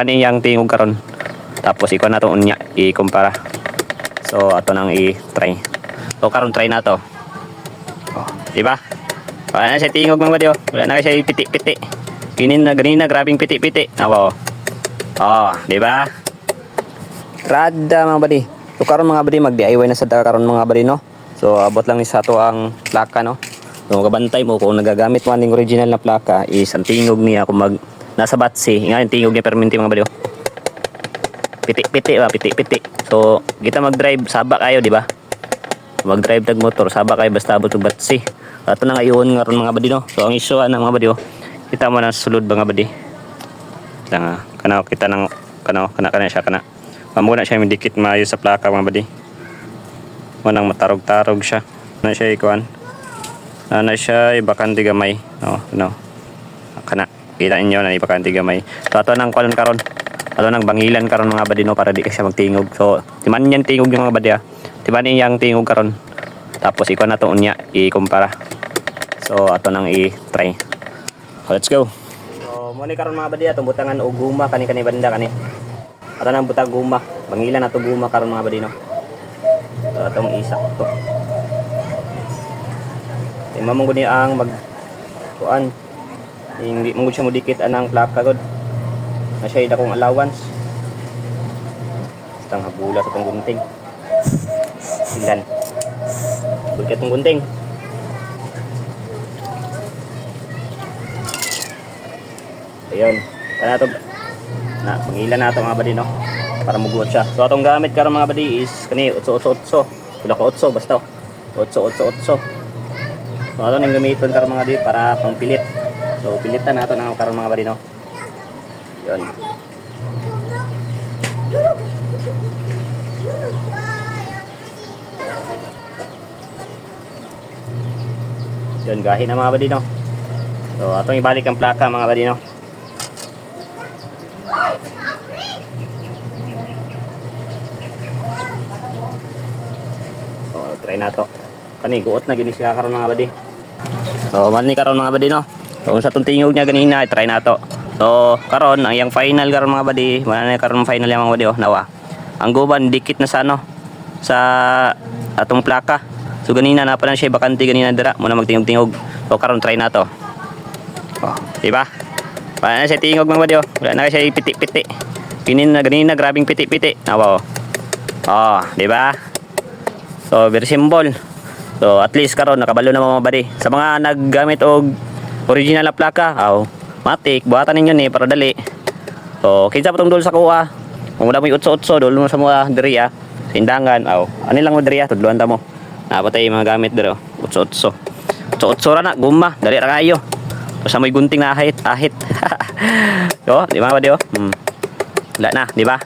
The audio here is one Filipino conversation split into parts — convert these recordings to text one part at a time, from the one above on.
kaniyang tingog karon. Tapos iko na to unya i-kumpara. So ato nang i-try. So karon try na to. Oh, di ba? Wala na siya tingog mga buddy oh. Wala na siya piti-piti. Kinin na ganina grabing piti-piti. Awa oh. Di ba? Rada mga buddy. So karon mga buddy mag-DIY na sa karon mga buddy no. So abot lang ni sa to ang plaka no. So magabantay mo kung nagagamit man ning original na plaka is ang tingog niya kung mag nasa batsi, nga yung tingog niya perminti mga oh. Piti-piti ba, piti-piti. So kita mag-drive sabak kayo, di ba? Mag-drive tag motor, sabak kayo basta abot og batsi. Ato na ngayon nga ron mga no. So ang issue na mga buddy oh. Kita mo na sulod mga buddy. Lang ah, kita nang kana kana kana siya kana. Amo na siya midikit maayo sa plaka mga buddy. Manang matarog-tarog siya. Na siya ikuan. Na siya ibakante gamay. No, no. Kana kita inyo na ibakante gamay. So ato nang kuan karon. Ato nang bangilan karon mga buddy no para di ka siya magtingog. So timan yan tingog yung mga buddy ah. Timan yang tingog karon. Tapos ikaw na to unya i-kumpara. So ato nang i-try. So, let's go. So mo ni karon mga buddy atong butangan og guma kani kani banda kani. Ato nang butang guma. Bangilan ato guma karon mga buddy no. So atong isak to. Lima mong guni ang mag kuan. Hindi mo siya mo dikit anang plaka god. Na siya ida kong allowance. Tang habula sa gunting. Sindan. Bulkat tong gunting. Ayun. Kana to na pangilan na ito mga badi no para muguot siya. So atong gamit karon mga badi is kani 888. Wala ko 8 basta. 888. So ato nang gamiton karon mga badi para pangpilit. So pilitan nato na karon mga badi no. Yun. Yun, gahi na mga badi no. So atong ibalik ang plaka mga badi no. So, try na to. Kani, guot na gini siya karon mga badi. So, man ni karon mga badi no. Kung sa tong tingog niya ganina, try na to. So, karon ang yang final karon mga badi, wala na karon final yang mga badi oh, nawa. Ang guban dikit na sa ano sa atong plaka. So ganina na pa siya bakante ganina dira, mo na magtingog-tingog. So karon try na to. Oh, di ba? Wala na siya tingog mga badi oh. Wala na siya piti-piti. Kinin na ganina grabing piti-piti. Nawa oh. Oh, di ba? So, very simple. So, at least karon nakabalo na mga bari. Sa mga naggamit og original na plaka, aw, matik, buhatan ninyo ni para dali. So, kinsa pa tong dul sa kuha. Kung wala mo utso-utso, dul mo sa mga diri ah. Sindangan, aw. Ano lang mo diri ah, tudluan ta mo. Napatay yung mga gamit diri oh. Utso-utso. Utso-utso ra na, guma, dali ra kayo. Basta may gunting na ahit, ahit. so, di ba ba di oh? Hmm. Wala na, di ba?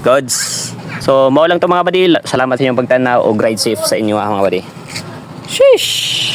Gods. So, mao lang to mga badi. Salamat sa inyong pagtanaw o ride safe sa inyo ah, mga badi. Sheesh!